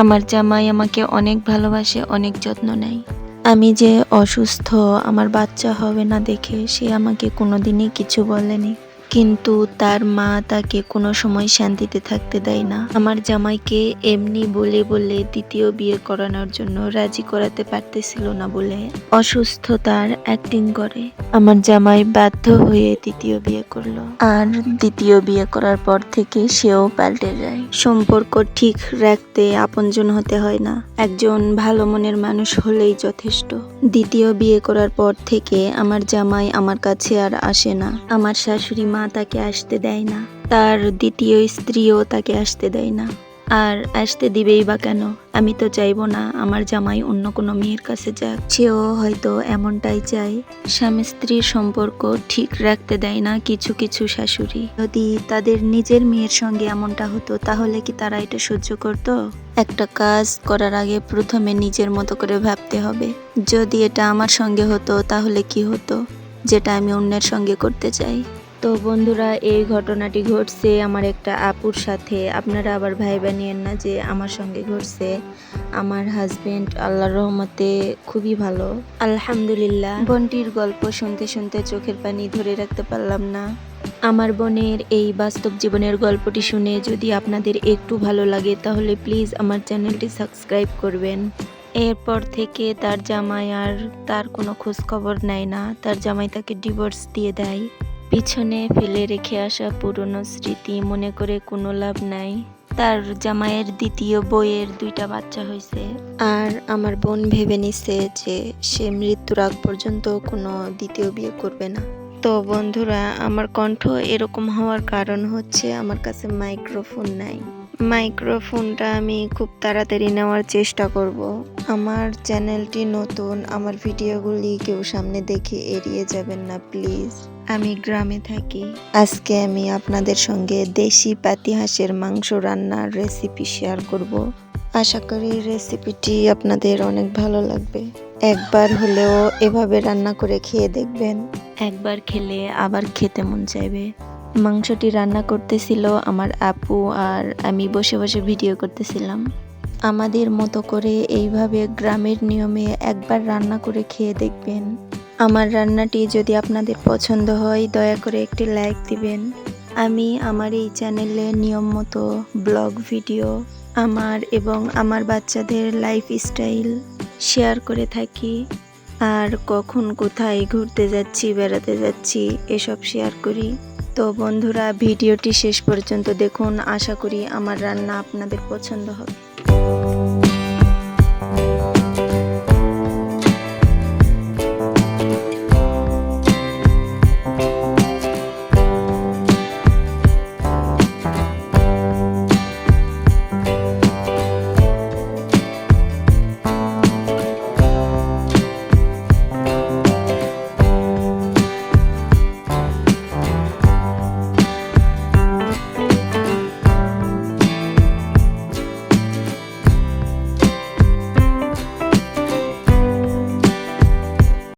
আমার জামাই আমাকে অনেক ভালোবাসে, অনেক যত্ন নেয়। আমি যে অসুস্থ, আমার বাচ্চা হবে না দেখে সে আমাকে কোনোদিনই কিছু বলেনি। কিন্তু তার মা তাকে কোনো সময় শান্তিতে থাকতে দেয় না। আমার জামাইকে এমনি বলে বলে দ্বিতীয় বিয়ে করানোর জন্য রাজি করাতে পারতেছিল না বলে অসুস্থতার অ্যাক্টিং করে আমার জামাই বাধ্য হয়ে দ্বিতীয় বিয়ে করল। আর দ্বিতীয় বিয়ে করার পর থেকে সেও পাল্টে যায়। সম্পর্ক ঠিক রাখতে আপনজন হতে হয় না। একজন ভালো মনের মানুষ হলেই যথেষ্ট। দ্বিতীয় বিয়ে করার পর থেকে আমার জামাই আমার কাছে আর আসে না। আমার শাশুড়ি মা তাকে আসতে দেয় না। তার দ্বিতীয় স্ত্রীও তাকে আসতে দেয় না। আর আসতে দিবেই বা কেন? আমি তো চাইব না আমার জামাই অন্য কোনো মেয়ের কাছে যাক। সেও হয়তো এমনটাই চায়। স্বামী স্ত্রীর সম্পর্ক ঠিক রাখতে দেয় না কিছু কিছু শাশুড়ি। যদি তাদের নিজের মেয়ের সঙ্গে এমনটা হতো, তাহলে কি তারা এটা সহ্য করতো? একটা কাজ করার আগে প্রথমে নিজের মতো করে ভাবতে হবে। যদি এটা আমার সঙ্গে হতো, তাহলে কি হতো? যেটা আমি অন্যের সঙ্গে করতে চাই। তো বন্ধুরা, এই ঘটনাটি ঘটছে আমার একটা আপুর সাথে। আপনারা আবার ভাই বানিয়েন না যে আমার সঙ্গে ঘটছে। আমার হাজবেন্ড আল্লাহর রহমতে খুবই ভালো। আলহামদুলিল্লাহ। বোনটির গল্প শুনতে শুনতে চোখের পানি ধরে রাখতে পারলাম না। আমার বোনের এই বাস্তব জীবনের গল্পটি শুনে যদি আপনাদের একটু ভালো লাগে, তাহলে প্লিজ আমার চ্যানেলটি সাবস্ক্রাইব করবেন। এরপর থেকে তার জামাই আর তার কোনো খোঁজ খবর নেয় না। তার জামাই তাকে ডিভোর্স দিয়ে দেয়। পিছনে ফেলে রেখে আসা পুরনো স্মৃতি মনে করে কোনো লাভ নাই। তার জামাইয়ের দ্বিতীয় বইয়ের দুইটা বাচ্চা হয়েছে আর আমার বোন ভেবে নিছে যে সে মৃত্যুর আগ পর্যন্ত কোনো দ্বিতীয় বিয়ে করবে না। তো বন্ধুরা, আমার কণ্ঠ এরকম হওয়ার কারণ হচ্ছে আমার কাছে মাইক্রোফোন নাই। মাইক্রোফোনটা আমি খুব তাড়াতাড়ি নেওয়ার চেষ্টা করব। আমার চ্যানেলটি নতুন, আমার ভিডিওগুলি কেউ সামনে দেখে এড়িয়ে যাবেন না, প্লিজ। আমি গ্রামে থাকি। আজকে আমি আপনাদের সঙ্গে দেশি পাতি হাঁসের মাংস রান্নার রেসিপি শেয়ার করব। আশা করি রেসিপিটি আপনাদের অনেক ভালো লাগবে। একবার হলেও এভাবে রান্না করে খেয়ে দেখবেন। একবার খেলে আবার খেতে মন চাইবে। মাংসটি রান্না করতেছিল আমার আপু আর আমি বসে বসে ভিডিও করতেছিলাম। আমাদের মতো করে এইভাবে গ্রামের নিয়মে একবার রান্না করে খেয়ে দেখবেন। আমার রান্নাটি যদি আপনাদের পছন্দ হয়, দয়া করে একটি লাইক দিবেন। আমি আমার এই চ্যানেলে নিয়ম মতো ব্লগ ভিডিও আমার এবং আমার বাচ্চাদের লাইফ স্টাইল শেয়ার করে থাকি। আর কখন কোথায় ঘুরতে যাচ্ছি, বেড়াতে যাচ্ছি, এসব শেয়ার করি। তো বন্ধুরা, ভিডিওটি শেষ পর্যন্ত দেখুন। আশা করি আমার রান্না আপনাদের পছন্দ হবে।